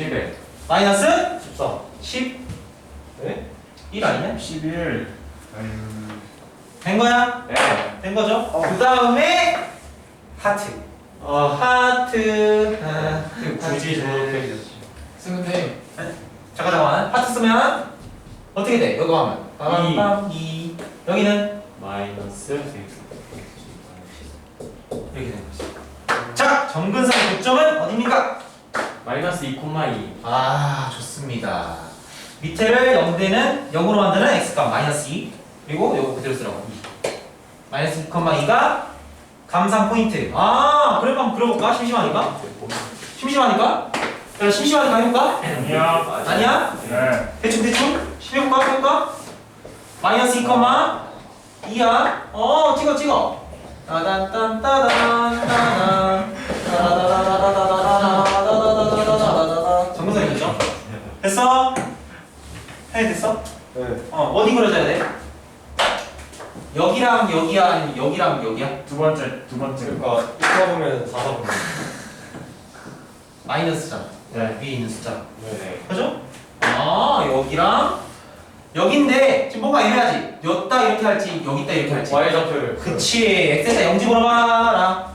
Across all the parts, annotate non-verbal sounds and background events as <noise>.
10에 마이너스 14 10 네? 1 아니냐? 11 음... 된 거야? 네. 된 거죠? 어. 그 다음에 하트. 아 하트. 아, 굳이 저렇게 쓰는데 잠깐 잠깐. 하트 쓰면 어떻게 돼? 이거 하면. 이. 빠밤. 2 여기는? 마이너스 이렇게 되는 거지. 자 정근선의 교점은 어디입니까? 마이너스 2,2 아 좋습니다. 밑에를 0대는 0으로 만드는 x값 마이너스 2 그리고 요거 그대로 쓰라고 마이너스 2,2가 감상 포인트 아 그래 한번 그려볼까? 심심하니까? 심심하니까? 그럼 심심하니까 해볼까? 아니야. 아니야? 네. 대충 대충 해볼까? 해볼까? 마이너스 2, 2야 어 찍어 찍어 따단 딴 따단 따단 따다다다다다다다 됐어? 해 됐어? 네 어 어디 그려줘야 돼? 여기랑 여기야 아니면 여기랑 여기야? 두 번째 두 번째 그러니까 2차 보면 4차 보면 마이너스잖아 네 위에 있는 숫자 네 그죠? 아 여기랑 여긴데 지금 뭔가 애매하지? 여기다 이렇게 할지 여기다 이렇게 할지 Y 좌표를 그치 x에다 0 집어넣어봐라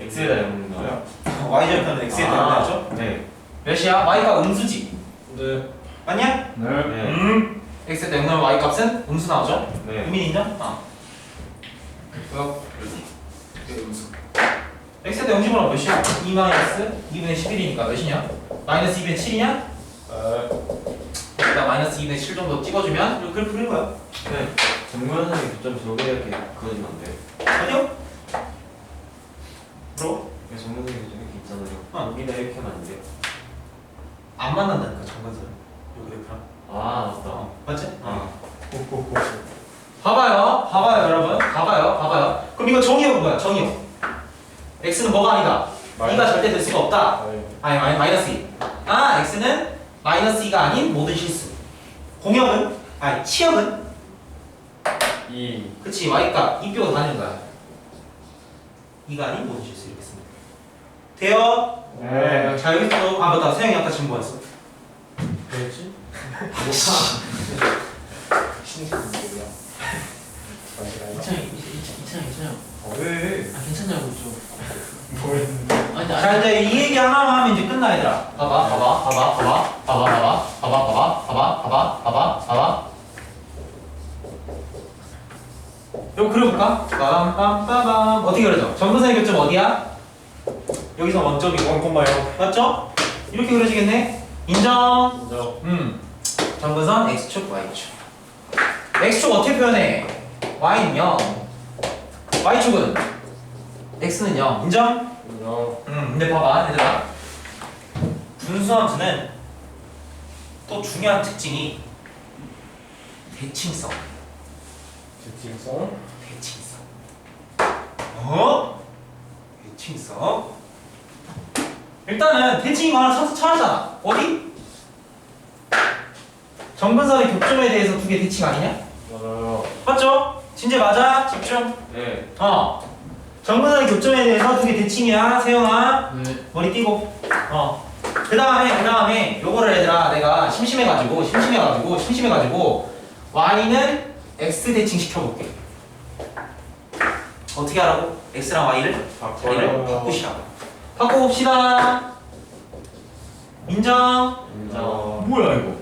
x에다 넣는 거요 y절편은 x에 대한 거죠? 네 몇이야? y가 음수지 네 맞냐? 네. 음 x에다 0 넣으면 y 값은 음수 나오죠? 네. 의미 인정? 어 그거 이게 음수 x에다 0 집어넣으면 몇이야? 2 마이너스 2분의 11이니까 몇이냐? 마이너스 2분의 7이냐? 네 여기다 마이너스 2분의 7 정도 찍어주면 이렇게 그래프 그린 거야 네. 정근선의 교점 저게 이렇게 그어주면 안 돼요? 아니요? 뭐? 네, 정근선의 교점 이렇게 있잖아요 어. 여기다 이렇게 하면 안 돼요? 안 만난다니까 정관사를. 요 그래프랑. 아 맞다. 어 맞지? 어. 봐봐요. 봐봐요 여러분. 봐봐요 봐봐요. 그럼 이거 정의역은 뭐야? 정의역 x는 뭐가 아니다? 2가 절대 될 수가 없다. 네. 아니 마이, 마이너스 2. 아 x는 마이너스 2가 아닌 모든 실수. 공역은? 아니 치역은? 2 그치 y값 2 빼고 다니는 거야. 2가 아닌 모든 실수 이렇게 씁니다. 돼요? 네. 자 여기 또아 맞다 세영이 아까 지금 뭐였어? 뭐였지? 괜찮아 괜찮아 괜찮아 왜? 아 괜찮냐고 좀 아니 근데 자 이제 이 얘기 하나만 하면 이제 끝나 얘들아 봐봐 봐봐 봐봐 봐봐 봐봐 봐봐 봐봐 봐봐 봐봐 봐봐 봐봐 봐봐 이거 그려볼까? 빰빰빠밤 어떻게 그려져? 정근선의 교점 어디야? 여기서 원점이고 원콤마요 맞죠? 이렇게 그려지겠네 인정 인정 음 정근선 x축 y축 x축 어떻게 표현해? y는 0 y축은 x는 0 인정? 인정 음, 근데 봐봐, 얘들아. 분수함수는 또 중요한 특징이 대칭성. 지칭성 대칭성. 어? 대칭성. 일단은 대칭이 거 하나 찾, 찾았잖아. 어디? 정근선의 교점에 대해서 두 개 대칭 아니냐? 맞아요 맞죠? 진짜 맞아? 집중. 네 어. 정근선의 교점에 대해서 두 개 대칭이야, 세영아. 네 머리 띄고 어. 그 다음에 그 다음에 요거를 얘들아 내가 심심해가지고 심심해가지고 심심해가지고 y는 x 대칭 시켜볼게 어떻게 하라고? x랑 y를 자리를 바꾸시라고 바꿔봅시다 인정 인정 뭐야 이거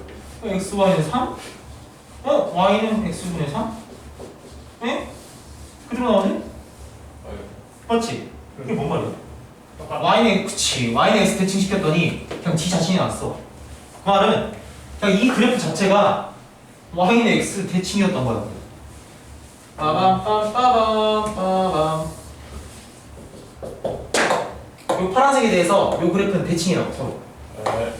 x y는 3? 어? y는 x분의 3? 에? 그대로 나오네? 맞지? 이게 뭔 말이야? y는 그치 y는 x 대칭 시켰더니 그냥 지 자신이 났어 그 말은 그냥 이 그래프 자체가 y는 x 대칭이었던 거야 빠밤 빠밤 빠밤 요 파란색에 대해서 요 그래프는 대칭이라고 서로. 네.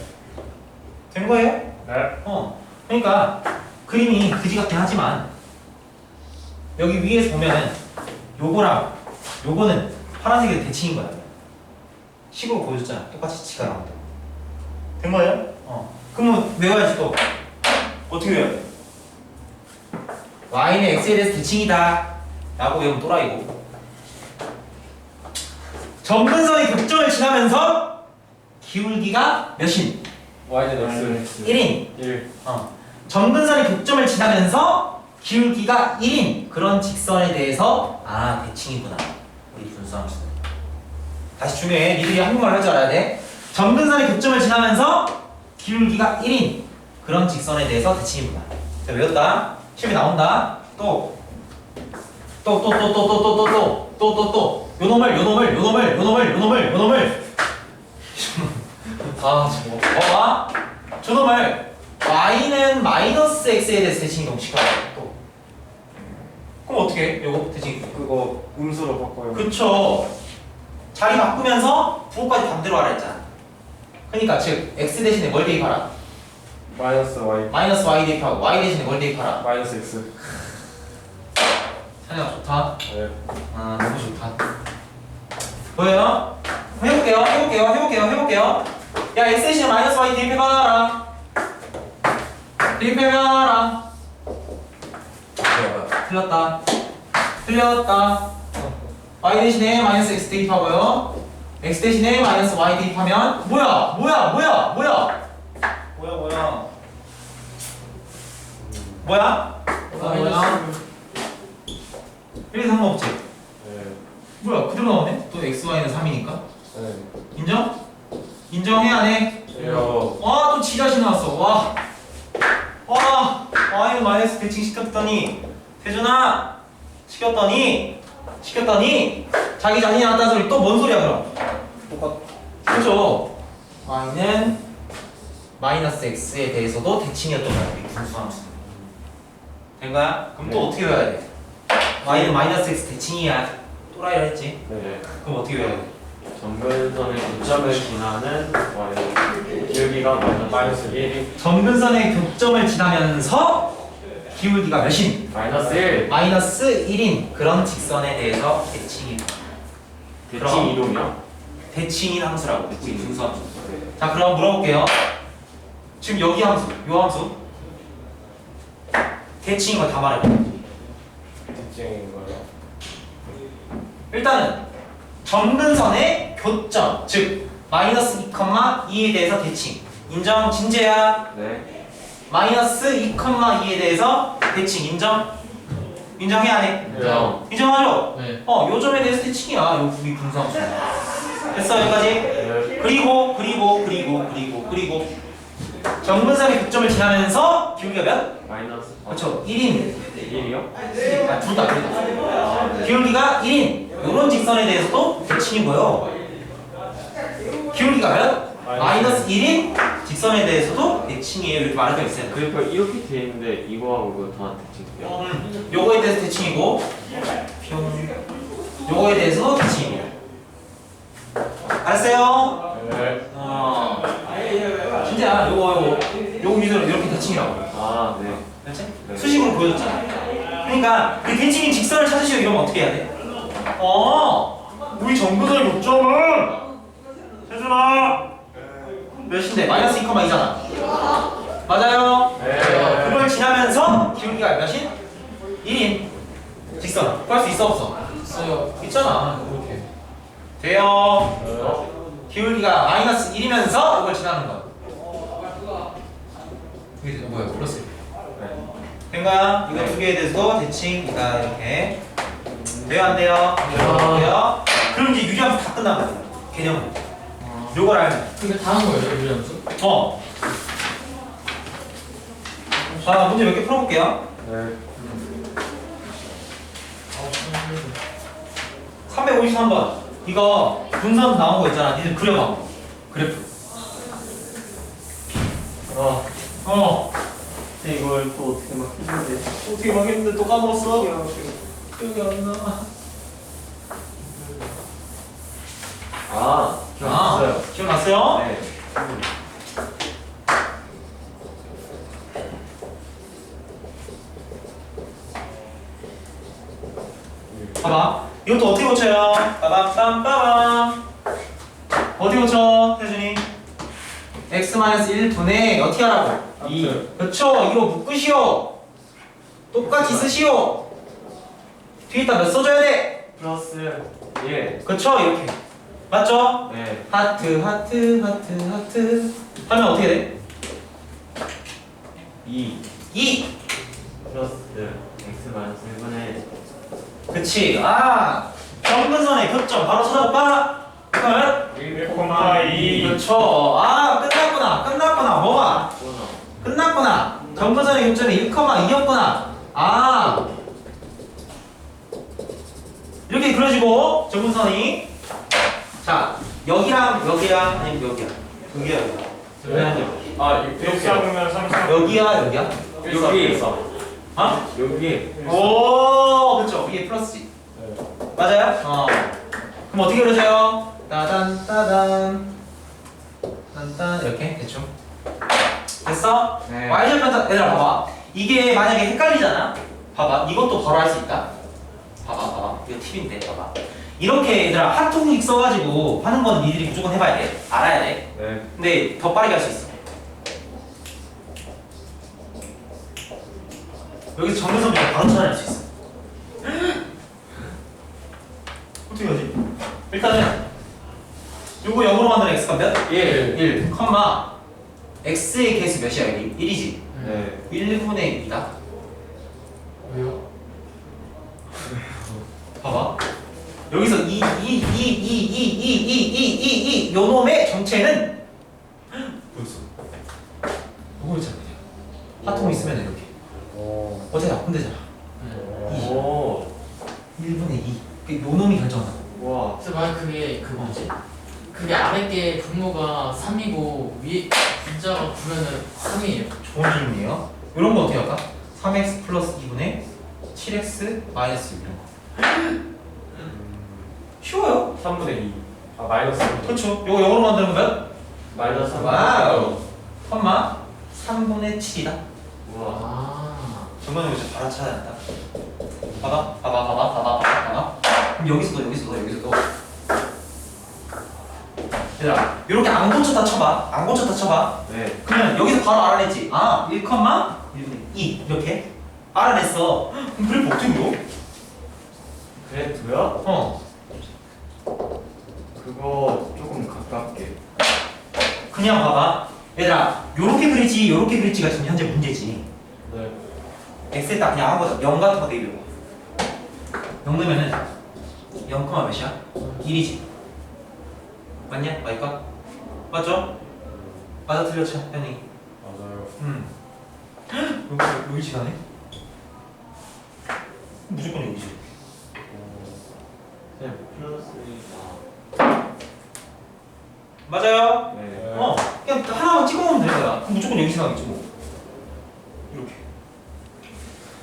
된 거예요? 네. 어. 그러니까 그림이 그지 같긴 하지만 여기 위에서 보면은 요거랑 요거는 파란색이 대칭인 거야. 식으로 보여줬잖아. 똑같이 치가 나온다 된 거예요? 어. 그러면 외워야지 또. 어떻게 외워야 돼? y는 x에 대해서 대칭이다. 라고 외우면 또라이고 점근선이 극점을 지나면서 기울기가 몇인? Y는 X 1인 1 어. 점근선의 교점을 지나면서 기울기가 1인 그런 직선에 대해서 아 대칭이구나 우리 분수함수 다시 중요해 니들이 한국말 할 줄 알아야 돼 점근선의 교점을 지나면서 기울기가 1인 그런 직선에 대해서 대칭이구나 자 외웠다 시험에 나온다 또 또 또 또 또 또 또 또 또 또 또 또 요놈을 요놈을 요놈을 요놈을 요놈을 요놈을. 아 저거. 봐봐 저놈을 y는 마이너스 x에 대해서 대칭이 너무 시켜요 또. 그럼 어떻게? 해? 요거 대칭 그거 음수로 바꿔요. 그쵸. 자리 바꾸면서 부호까지 반대로 하라 했잖아. 그러니까 즉 x 대신에 뭘 대입하라? 마이너스 Y. 마이너스 y 대입하고 y 대신에 뭘 대입하라? 마이너스 X 사이가 좋다. 네. 아, 너무 좋다. 보여요? 해볼게요. 해볼게요. 해볼게요. 해볼게요. 야, SC 마이너스 Y 대입해 봐라. 대입해 봐라. 틀렸다. 틀렸다. Y 대신에 마이너스 X 대입하고요. X 대신에 마이너스 Y 대입하면 뭐야? 뭐야? 뭐야? 뭐야? 뭐야 뭐야 뭐야? 뭐야? 이래서 상관없지? 네. 뭐야 그대로 나오네? 또 x y는 3이니까? 네. 인정? 인정해 안 해? 해요 와또 지자신 나왔어. 와. 와. y는 마이너스 대칭 시켰더니. 태준아 시켰더니. 시켰더니. 자기 자신이 나왔다는 소리 또 뭔 소리야 그럼? 똑같. 그죠? y는 마이너스 x에 대해서도 대칭이었던 거야 분수 함수 된 거야? 그럼 또 네. 어떻게 외워야 돼? Y는 마이너스 x 대칭이야. 또라이라 했지. 네. 그럼 어떻게 외워야 돼? 점근선의 교점을 지나는 Y 기울기가 마이너스 1이 점근선의 교점을 지나면서 기울기가 몇인? 마이너스 1 마이너스 1인 그런 직선에 대해서 대칭이. 그럼. 대칭 이동이요? 대칭인 함수라고. 우리 분수함수 자 그럼 물어볼게요. 지금 여기 함수 요 함수. 대칭인 거 다 말해봐 특징인 거예요 일단은 점근선의 교점 즉 마이너스 2,2에 대해서 대칭 인정 진재야 네 마이너스 2,2에 대해서 대칭 인정 인정해 안 해? 인정 인정하죠? 네. 어, 요점에 대해서 대칭이야. 요 우리 분수함수. 됐어 여기까지. 네. 그리고 그리고 그리고 그리고 그리고 정근선의 교점을 지나면서 기울기가 몇? 마이너스 그렇죠. 1인. 1이요? 아, 둘 다 둘 다. 기울기가 1인. 요런 직선에 대해서도 대칭인 거예요. 기울기가 몇? 마이너스 1인 직선에 대해서도 대칭이에요. 이렇게 말할 거 있어요. 그러니까 이렇게 돼 있는데 이거하고 이거 다 대칭돼요 음, 요거에 대해서 대칭이고 평 요거에 대해서 대칭이에요. 알았어요? 네 어. 진짜 요거 요거 요거 위로 이렇게 대칭이라고. 아 네 그렇지? 네. 수식으로 보여줬잖아. 그러니까 그 대칭인 직선을 찾으시고 이러면 어떻게 해야 돼? 어. 우리 정근선의 교점은 세준아 몇인데? 마이너스 2,2잖아. 맞아요. 네. 그걸 지나면서 기울기가 몇인? 1인 직선 구할 수 있어 없어? 있어요. 있잖아 이렇게. 돼요 네. 기울기가 마이너스 1이면서 이걸 지나는 거 이게 뭐야 플러스 된가? 이거 두 개에 대해서도 대칭이다 이렇게 돼요 안 돼요? 돼요? 그럼 이제 유리함수 다 끝난 거야 개념은 아. 요걸 알면 그게 다한 거예요, 유리함수? 어. 자 문제 몇 개 풀어볼게요 네 353번 이거 분선 나온 거 있잖아 니들 그려봐 그래프 아, 어 근데 이걸 또 어떻게 막 했는데 어떻게 막 했는데 또 까먹었어? 기억이 안 나. 아 기억났어요 기억났어요? 네 봐봐. 이것도 어떻게 고쳐요? 빠밤 빠밤. 어디 고쳐? 태준이. x-1분의 어떻게 하라고? 2 그쵸. 이거 묶으시오. 똑같이 쓰시오. 뒤에다 몇 써줘야 돼? 플러스 예 그쵸. 이렇게. 맞죠? 네. 하트 하트 하트 하트 하면 어떻게 돼? 2 2 플러스 x 마이너스 1분의 그치 아 정근선의 교점 바로 찾아볼까? 그러면 1,2 그렇죠 아 끝났구나 끝났구나 뭐가? 끝났구나. 정근선의 교점이 1,2였구나. 아. 이렇게 그려지고 정근선이. 자 여기랑 여기랑 아니면 여기야? 여기야 여기야. 여기야 아1 삼으면 3 3 여기야 여기야? 여기 어? 여기. 오 그쵸. 위에 플러스지 맞아요? 어. 그럼 어떻게 그려져요? 따단 따단. 딴딴 이렇게 대충 됐어? 네. y절편 얘들아 봐봐. 이게 만약에 헷갈리잖아? 봐봐. 이것도 바로 할 수 있다. 봐봐 봐봐. 이거 팁인데 봐봐. 이렇게 얘들아 핫토닉 써가지고 하는 건 니들이 무조건 해봐야 돼. 알아야 돼. 네. 근데 더 빠르게 할 수 있어. 여기서 정면선 그냥 바로 찾아낼 수 있어. <gasps> 어떻게 하지? 일단은 요거 0으로 만드는 x가 몇? 1 1, 컴마 x의 개수 몇이야 여기? 1이지? 네 1분의 2다 왜요? 봐봐 여기서 2, 2, 2, 2, 2, 2, 2, 2, 2, 2 요놈의 정체는 벌써 요거 있잖아 그냥 하통 있으면 이렇게 오 어제 나쁜 데잖아 오 1분의 2 그 요놈이 결정한다 와 그래서 만약 그게 그 뭐지? 그게 아래 게 분모가 3이고 위에 분자가 9면은 3이에요. 좋은 질문이에요 이런 거 어떻게 할까? 3x 플러스 2분의 7x 마이너스 6 이런 거 쉬워요 3분의 2. 아 마이너스 3분의 2. 그렇죠 요거 영어로 만드는 거면 마이너스 3 와우 컴마 3분의 7이다 우와 아. 정말 이제 찾아야 된다. 봐봐, 봐봐, 봐봐, 봐봐, 봐봐, 봐봐. 그럼 여기서 도 여기서 도 여기서 도. 얘들아, 이렇게 안 고쳤다 쳐봐. 안 고쳤다 쳐봐. 네 그러면 여기서 바로 알아냈지. 아, 1, 1분의 2 이렇게 알아냈어. 그럼 그래프 어떻게 그려? 그래도요? 어, 그거 조금 가깝게 그냥 봐봐. 얘들아, 요렇게 그릴지 요렇게 그릴지가 지금 현재 문제지. 네 x에다 그냥 한 거죠. 0 같은 거 봐. 0 넣으면은 0, 몇이야? 1이지. 맞냐? 맞을까? 맞죠? 맞아 틀렸죠, 현이. 맞아요. 음. <gasps> 여기 여기 시간에? 무조건 여기지. 네 플러스 2 맞아요. 네 어, 그냥 하나만 찍어놓으면 되는 거야. 그럼 무조건 여기 시간이지 뭐. 이렇게.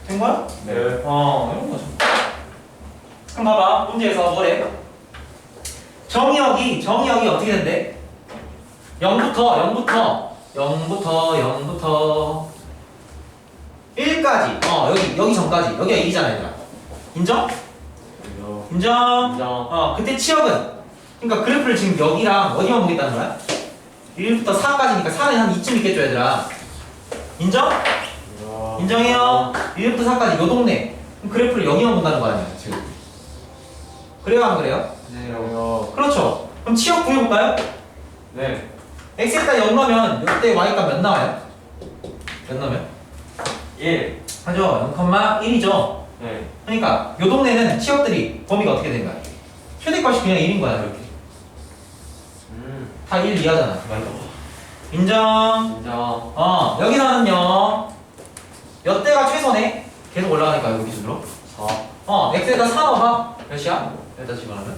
된 거야? 네. 어, 이런 거죠. 그럼 봐봐, 문제에서 뭐래? 정의역이, 정의역이 어떻게 된대? 0부터, 0부터, 0부터, 0부터, 1까지. 어, 여기, 여기 전까지. 여기가 1이잖아, 얘들아. 인정? 인정? 인정 어, 그때 치역은? 그러니까 그래프를 지금 여기랑 어디만 보겠다는 거야? 1부터 4까지니까 4는 한 이쯤 있겠죠, 얘들아. 인정? 인정해요. 1부터 4까지 요 동네. 그럼 그래프를 여기만 본다는 거 아니야, 지금. 그래요, 안 그래요? 네 그래요 그렇죠. 그럼 치역 구해볼까요? 네 x에다 0 넣으면 이때 y가 몇 나와요? 몇 나오면? 1 하죠. 0,1이죠. 네 그러니까 요 동네는 치역들이 범위가 어떻게 된 거야? 최대값이 그냥 1인 거야, 이렇게. 음 다 1 이하잖아, y가. 인정. 인정 어, 여기서는요. 몇 대가 최소네? 계속 올라가니까 여기 기준으로. 4 어, x에다 4 넣어봐. 몇이야? 여기다 집어넣으면.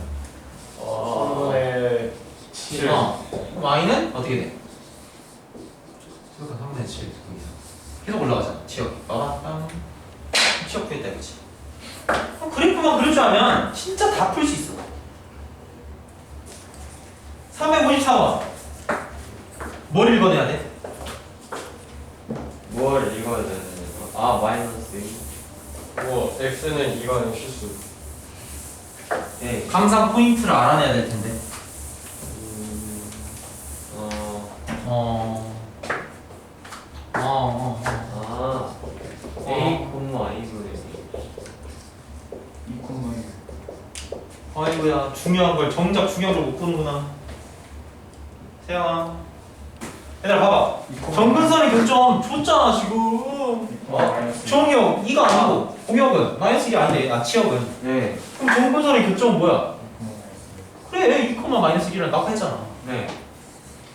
어 3분의 7. 어. 그럼 y는 어떻게 돼? 최소가 3분의 7 거기서. 계속 올라가잖아. 치역. 봐봐. 이거지. 그럼 그래프만 그릴 줄 알면 진짜 다 풀 수 있어. 354번. 뭘 읽어내야 돼? 뭘 읽어야 되는 거? 아 마이너스 2뭐 x는 이거는 실수. 네. 감상 포인트를 알아내야 될 텐데. 음, 어, 어. 어, 어, 어. 아, A, 콤마, A분의 2콤마 거의 뭐야 중요한 걸 정작 중요한 걸못 푸는구나 세영아 얘들아 봐봐 정근선의 교점 줬잖아 지금 어? 정혁 2가 아니고 공혁은 마이너스 1이 아닌데 아 치혁은 네. 그럼 정근선의 교점은 뭐야? 그래 2, 마이너스 1이라고 아까 했잖아 네.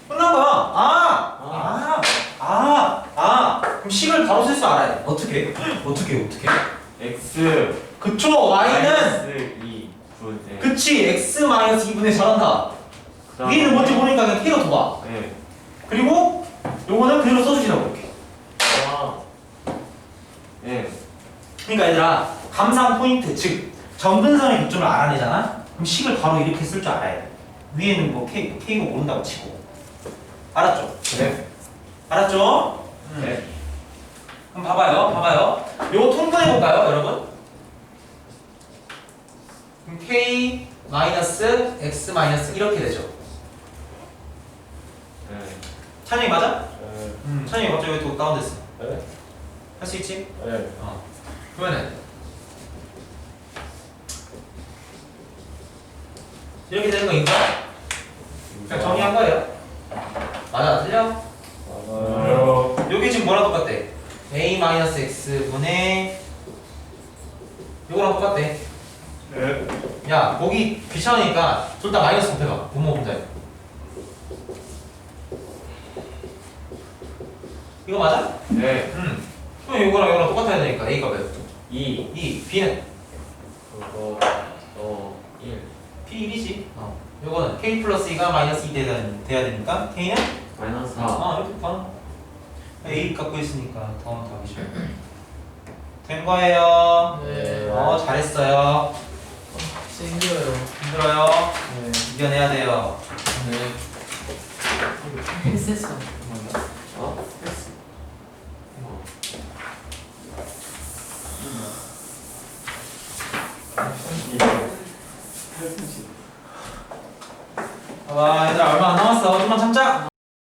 끝난 거야 아! 아! 아! 아! 그럼 식을 바로 쓸 줄 알아야 돼 어떻게? 어떻게 어떻게? X 그쵸 y는 마이너스 2 그치 x 마이너스 2분의 잘한다 그다음- 위에는 뭔지 모르니까 그냥 K로 둬봐 네. 그리고 요거는 그대로 써주시라고 이렇게 아. 네. 그러니까 얘들아 감상 포인트 즉 점근선의 교점을 알아내잖아 그럼 식을 바로 이렇게 쓸 줄 알아야 돼 위에는 뭐 K, K가 모른다고 치고 알았죠? 네. 알았죠? 네. 그럼 봐봐요 봐봐요 요거 통분해볼까요 여러분? 그럼 K 마이너스 X 마이너스 이렇게 되죠 네. 찬영이 맞아? 네. 음 찬영이 갑자기 왜또 다운됐어 네. 할 수 있지? 네. 어. 그러면은 이렇게 되는 거 인가? 그냥 정리한 거예요. 맞아, 틀려? 맞아요. 여기 지금 뭐랑 똑같대? a 마이너스 x 분의 요거랑 똑같대. 네. 야, 거기 귀찮으니까 둘 다 마이너스 곱해봐. 분모 분자에. 이거 맞아? 네. 응. 그럼 요거랑 요거랑 똑같아야 되니까 a가 몇? 2 2, b는 그거 어 1. p 1이지. 어. 요거는 k 플러스 2가 마이너스 2 돼야, 돼야 되니까 k는 마이너스 4. 아 이렇게 봐. A 갖고 있으니까 더하면 답이죠. 된 거예요. 네. 어 잘했어요. 생겨요. 힘들어요. 네. 이겨내야 돼요. 네. 했었어. 어? 와 얘들아 얼마 안 남았어. 좀만 참자.